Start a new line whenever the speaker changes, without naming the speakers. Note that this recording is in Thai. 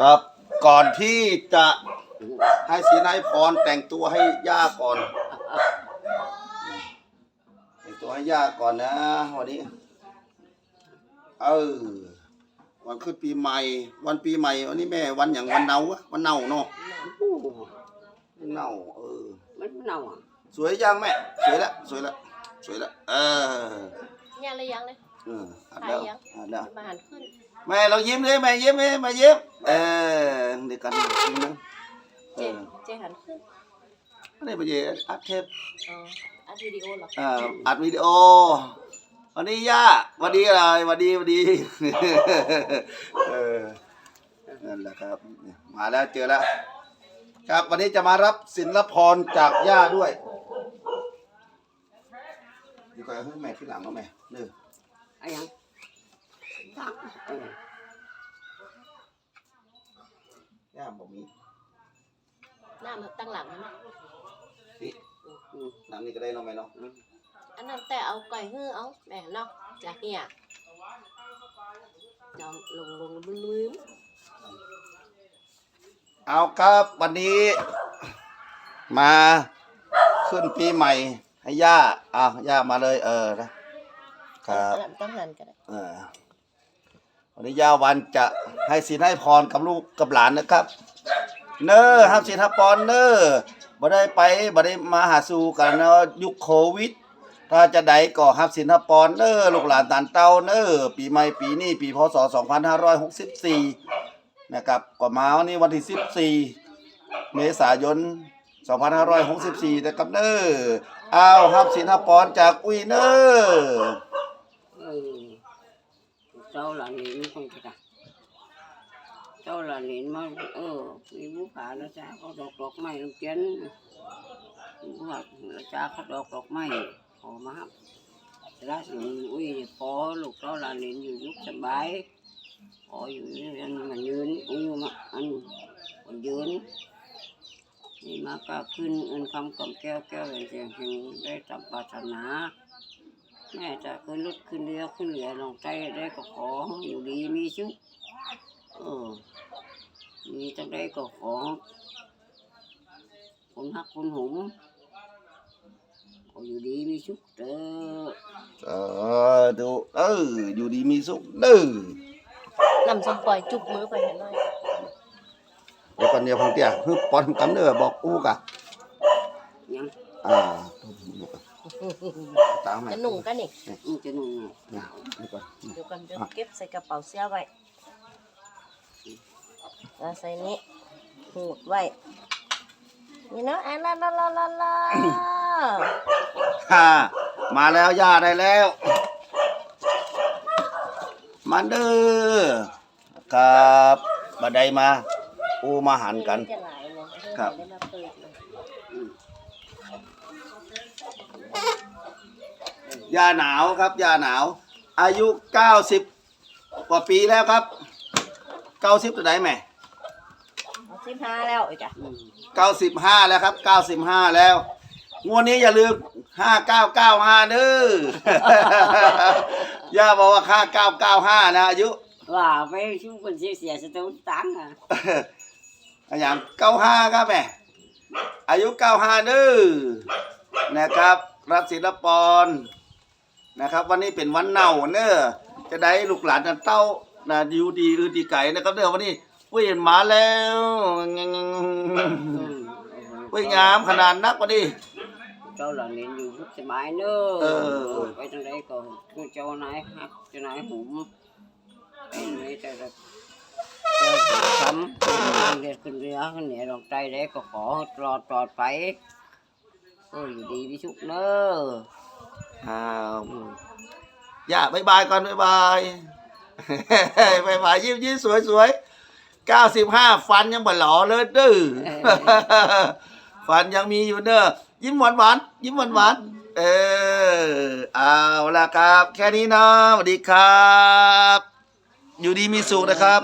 ครับก่อนที่จะให้ศรีนายพรแต่งตัวให้ย่าก่อน แต่งตัวให้ย่าก่อนนะวันนี้ เออวันขึ้นปีใหม่ วันปีใหม่วันนี้แม่วันอย่างวันเนาวะวันเน่าเนาะ
โอ้
เน่าเออ
มันเน่าอะ
สวยยังแม่ สวยละสวยละสวยละเออ
ยังเลยยังเลย
เอออัดแล้ว
ถ่ายยัง
อัดแล้ว
มาหันขึ้น
แม่เรายิ้มเลยแม่ยิ้มเลยแม่ยิ้มเออเดี๋ยวกันยิ้มนะเอ
เจ
อ
เจหันขึ้น
นี่ไปเจอัดเทป
อ๋ออัดวิดีโอเหรอ
อ่าอัดวิดีโอวันนี้ย่าวันดีอะไรวันดีวันดีเออนั่นแหละครับ มาแล้วเจอแล้วครับวันนี้จะมารับศิลพรจากย่าด้วยดีกว่าให้แม่ที่หลังก็แม่เด้อ
ไอ้ยังตักเออย่า
บอกมี
หน้ามันตั้งหลังนะ
นี่
อืม
น้ำนี่ก็ได้เน้องแม่เนาะ
อืม
อันนั้นแต่เอาไก่ฮื้อเอาแม่เนาะจากเนี่ยจอมลงลงลืมลืม
เอาครับวันนี้ มาขึ้นปีใหม่ ให้ย่าอ้าวย่ามาเลยเออนะ ครับ
อันนั้นต้องหันกันได้
เออวันนี้ย่าวันจะให้ศีลให้พรกับลูกกับหลานนะครับ เนอห้ามศีลห้ามพรเนอบ่ได้ไปบ่ได้มาหาสู่กันเนาะยุคโควิด ถ้าจะใดก็ห้ามศีลห้ามพรเนอลูกหลานตานเต้าเนอปีใหม่ปีนี้ปีพศ 2564 นะครับก็มาวันนี้วันที่ 14 เมษายน 2564 นะครับเนออ้าวห้ามศีลห้ามพรจากอุ้ยเนอ
เออ เจ้าหลานหลินคงจะเจ้าหลานหลินมาเออมีบุขาแล้วจ้าเขาดอกดอกไม้ลูกเจนบุขาแล้วจ้าเขาดอกดอกไม้ขอมาครับราชหลวอุ้ยขอลูกเจ้าหลานหลินอยู่ยุคสบายขออยู่นี่อันมันยืนอุ้ยมาอันมันยืนนี่มาก็ขึ้นเงินคำกำแก้วแก้วอะไรเสียงเฮงได้ตามปรารถนา แม่จะขึ้นรถขึ้นเรือขึ้นเรือลงใจได้ก็ขอให้อยู่ดีมีชุกเออ มีจังได้ก็ขอคนหักคนหุมขออยู่ดีมีชุกเด้อ
เออดูเอออยู่ดีมีสุขเด้อนำ
ส้มปล่อยจุบมือไปเห็นหน่อย
เดี๋ยวก่อนเดียวผมเตี้ยคือปอนกำเด้อบอกอู้กะ
ยัง
อ่า ตามแม่
จะหนุ่งกันอีก
มันจะนุ่งหนาว
นี่ก่อน
เดี๋ยวกันเดี๋ยวเก็บใส่กระเป๋าเสื้อไว้แล้วใส่นี้หูดไว้ นี่เนาะอันละละละละละ
ฮ่ามาแล้วย่าได้แล้ว มาเด้อครับบัดใดมาอู้มาหันกัน
จะหลายเลย
ครับ
ได้มาเปิดเลย
ย่าหนาวครับย่าหนาว อายุเก้าสิบกว่าปีแล้วครับเก้าสิบตัวไหนแม่
เอาสิบห้าแล้วอีกจ้ะ
อืม
เก้าสิบห้าแล้วครับเก้าสิบห้าแล้ว งวดนี้อย่าลืมห้าเก้าเก้าห้าเด้อย่าบอกว่าค่าเก้าเก้าห้านะอายุ
ว่าไปชุกคนเสียเสียสตูนตังค์อะ
อย่างเก้าห้าครับแม่ อายุเก้าห้าเด้อนะครับ รับศิลปรนะครับ วันนี้เป็นวันเน่าเนอะจะได้ลูกหลานกันเต้านะดีดีอือดีไก่นะครับเด้อวันนี้เว้ยมาแล้ว
อืม
เว้ยงามขนาดนักวันนี้
เจ้าหลานเรียนอยู่ยุคสบายเนอะ
เออ
ไปทางใดก็คือเจ้านายฮักเจ้านายหุมไอ้นี่แต่ ละเจ้าทำเรียนขึ้นเรือขึ้นเหนือลงใจได้ก็ขอปลอดปลอดไปก็อยู่ดีพี่ชุกเนอะ
อ้าว
อืม
ย่าบายบายก่อนบายบายบายบายยิ้มยิ้มสวยสวยเก้าสิบห้าฟันยังบ่หล่อเลยเด้อฟันยังมีอยู่เด้อยิ้มหวานหวานๆยิ้มหวานหวานๆเออเอาละครับ แค่นี้นะสวัสดีครับ อยู่ดีมีสุขนะครับ